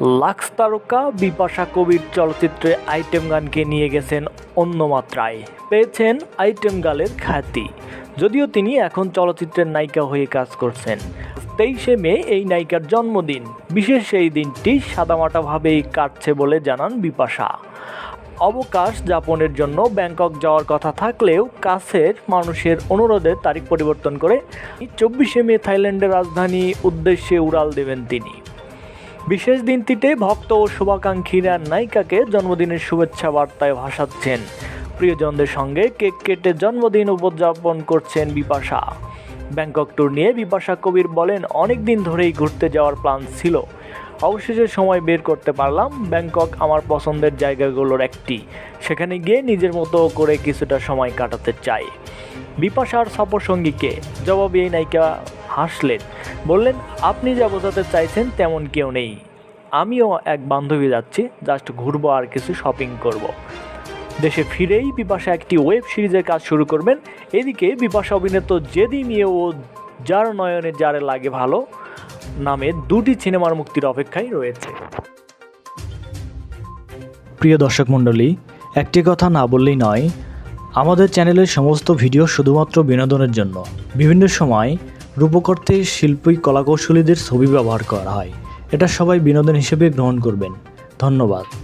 Lux তারকা, বিপাশা কবির চলচ্চিত্রে item গানকে নিয়ে গেছেন অন্য মাত্রায়। পেয়েছেন আইটেম গালের খ্যাতি। যদিও তিনি এখন চলচ্চিত্রের নায়িকা হয়ে কাজ করছেন। তেইশে মে এই নায়িকার জন্মদিন। বিশেষ এই দিনটি সাদামাটাভাবেই কাটছে বলে জানান বিপাশা। অবকাশ যাপনের জন্য ব্যাংকক যাওয়ার কথা থাকলেও কাছের মানুষের অনুরোধে তারিখ পরিবর্তন করে চব্বিশে মে থাইল্যান্ডের রাজধানী উদ্দেশ্যে উড়াল দেবেন তিনি। বিশেষ দিনটিতে ভক্ত ও শুভাকাঙ্ক্ষীরা নায়িকাকে জন্মদিনের শুভেচ্ছা বার্তায় ভাসাচ্ছেন। প্রিয়জনদের সঙ্গে কেক কেটে জন্মদিন উদযাপন করছেন বিপাশা। ব্যাংকক ট্যুর নিয়ে বিপাশা কবির বলেন, অনেক দিন ধরেই ঘুরতে যাওয়ার প্ল্যান ছিল। অবশেষে সময় বের করতে পারলাম। ব্যাংকক আমার পছন্দের জায়গাগুলোর একটি। সেখানে গিয়ে নিজের মতো করে কিছুটা সময় কাটাতে চাই। বিপাশার সফরসঙ্গীকে জবাবে এই নায়িকা হাসলেন। বললেন, আপনি যা বোঝাতে চাইছেন তেমন কেউ নেই। আমিও এক বান্ধবী যাচ্ছি, জাস্ট ঘুরবো আর কিছু শপিং করব। দেশে ফিরেই বিপাশা একটি ওয়েব সিরিজের কাজ শুরু করবেন। এদিকে বিপাশা অভিনেত যেদি নিয়ে ও যার নয়নে যারে লাগে ভালো নামে দুটি সিনেমার মুক্তির অপেক্ষায় রয়েছে। প্রিয় দর্শক মণ্ডলী, একটি কথা না বললেই নয়, আমাদের চ্যানেলের সমস্ত ভিডিও শুধুমাত্র বিনোদনের জন্য। বিভিন্ন সময় রূপকর্তে শিল্পী কলাকৌশলীদের ছবি ব্যবহার করা হয়। এটা সবাই বিনোদন হিসেবে গ্রহণ করবেন। ধন্যবাদ।